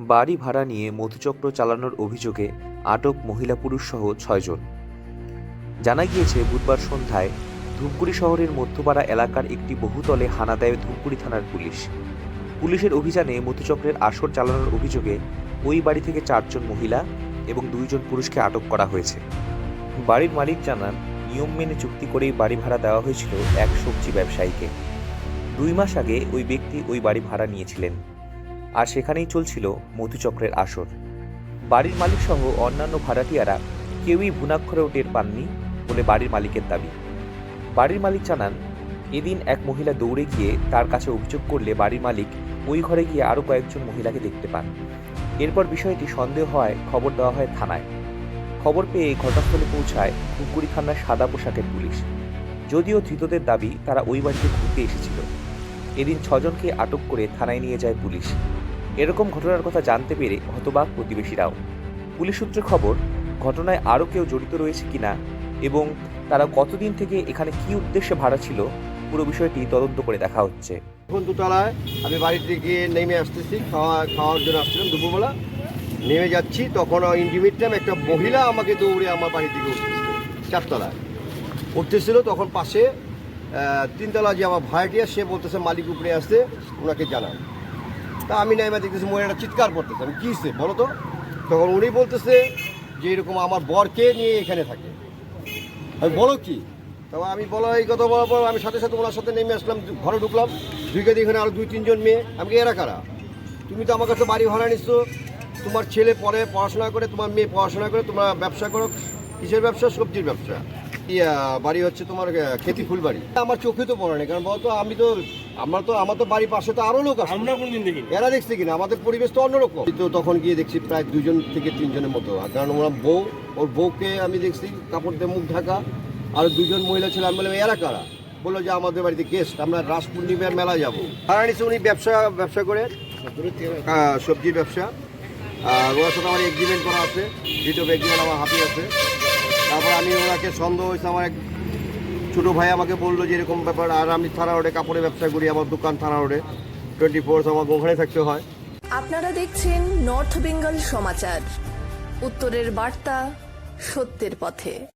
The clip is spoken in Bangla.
বাড়ি ভাড়া নিয়ে মধুচক্র চালানোর অভিযোগে আটক মহিলা পুরুষ সহ ছয়জন। জানা গিয়েছে, বুধবার সন্ধ্যায় ধূপগুড়ি শহরের মধ্যপাড়া এলাকার একটি বহুতলে হানা দেয় ধূপগুড়ি থানার পুলিশ। পুলিশের অভিযানে মধুচক্রের আসর চালানোর অভিযোগে ওই বাড়ি থেকে চারজন মহিলা এবং দুইজন পুরুষকে আটক করা হয়েছে। বাড়ির মালিক জানান, নিয়ম মেনে চুক্তি করেই বাড়ি ভাড়া দেওয়া হয়েছিল এক সবজি ব্যবসায়ীকে। দুই মাস আগে ওই ব্যক্তি ওই বাড়ি ভাড়া নিয়েছিলেন। আর সেখানেই চলছিল মধুচক্রের আসর। বাড়ির মালিক সহ অন্যান্য ভাড়াটিয়ারা কেউই ভুনাক্ষরেও টের পাননি বলে বাড়ির মালিকের দাবি। বাড়ির মালিক জানান, এদিন এক মহিলা দৌড়ে গিয়ে তার কাছে অভিযোগ করলে বাড়ির মালিক ওই ঘরে গিয়ে আরও কয়েকজন মহিলাকে দেখতে পান। এরপর বিষয়টি সন্দেহ হয় খবর দেওয়া হয় থানায়। খবর পেয়ে ঘটনাস্থলে পৌঁছায় ধূপগুড়ি থানার সাদা পোশাকের পুলিশ। যদিও ধৃতদের দাবি, তারা ওই বাড়িতে ঘুরতে এসেছিল। এদিন ছজনকে আটক করে থানায় নিয়ে যায় পুলিশ। এরকম ঘটনার কথা জানতে পেরে হতবাক প্রতিবেশীরাও। পুলিশ সূত্রে খবর, ঘটনায় আরও কেউ জড়িত রয়েছে কিনা এবং তারা কতদিন থেকে এখানে কী উদ্দেশ্যে ভাড়া ছিল, পুরো বিষয়টি তদন্ত করে দেখা হচ্ছে। এখন দুতলায় আমি বাড়ি থেকে নেমে আসতেছি, খাওয়া, খাওয়ার জন্য আসছিলাম দুপুরবেলা। নেমে যাচ্ছি, তখন ইন্টিমেট টাইম একটা মহিলা আমাকে দৌড়ে আমার বাড়ি থেকে উঠতেছিল, চারতলায়। উঠতেছিল তখন পাশে তিনতলা যে আমার ভাড়াটিয়া সে বলতেছে, মালিক উপরে আসতে ওনাকে জানান। তা আমি নেমে দেখতেছি মহিলাটা চিৎকার করতেছে। আমি, কী হইছে? বলো তো। তখন উনি বলতেছে যে, এরকম আমার বরকে নিয়ে এখানে থাকে। আমি, বলো কি? তবে আমি বলা, এই কথা বলার পর আমি সাথে সাথে ওনার সাথে নেমে আসলাম, ঘরে ঢুকলাম। ঢুকে এখানে আরও দুই, তিনজন মেয়ে। আমি কি এরা কারা? তুমি তো আমার কাছে বাড়ি ভাড়া নিচ্ছ তোমার ছেলে পরে পড়াশোনা করে, তোমার মেয়ে পড়াশোনা করে, তোমরা ব্যবসা করো। কিসের ব্যবসা? সবজির ব্যবসা। বাড়ি হচ্ছে তোমার খেতি ফুল বাড়ি আমার চোখে তো পড়ে না কারণ বলতো আমি তো আমার তো আমার তো বাড়ির পাশে তো আরও লোক আছে। আমরা কোনদিন দেখিনি। এরা দেখছে কিনা? আমাদের পরিবেশ তো অন্যরকম তো তখন গিয়ে দেখছি প্রায় দুজন থেকে তিনজনের মতো। কারণ ওরা বউ ওর বউকে আমি দেখছি কাপড় দিয়ে মুখ ঢাকা। আর দুজন মহিলা ছিল আমি বললাম এরা কারা? বলল যে আমাদের বাড়িতে গেস্ট আমরা রাস পূর্ণিমার মেলা যাব। তারা নিচ্ছে উনি ব্যবসা ব্যবসা করে সবজির ব্যবসা। আর ওনার সাথে আমার এগ্রিমেন্ট করা আছে দ্বিতীয় এগ্রিমেন্ট আমার হাতে আছে। তারপর আমি ওনাকে সন্দেহ হয়েছে, আমার এক ছোটো ভাই আমাকে বলল যে এরকম ব্যাপার, আর আমি থানা রোডে কাপড়ের ব্যবসা করি, আমার দোকান থানা রোডে টোয়েন্টি ফোর আমাকে ওখানে থাকতে হয়। আপনারা দেখছেন নর্থ বেঙ্গল সমাচার উত্তরের বার্তা সত্যের পথে।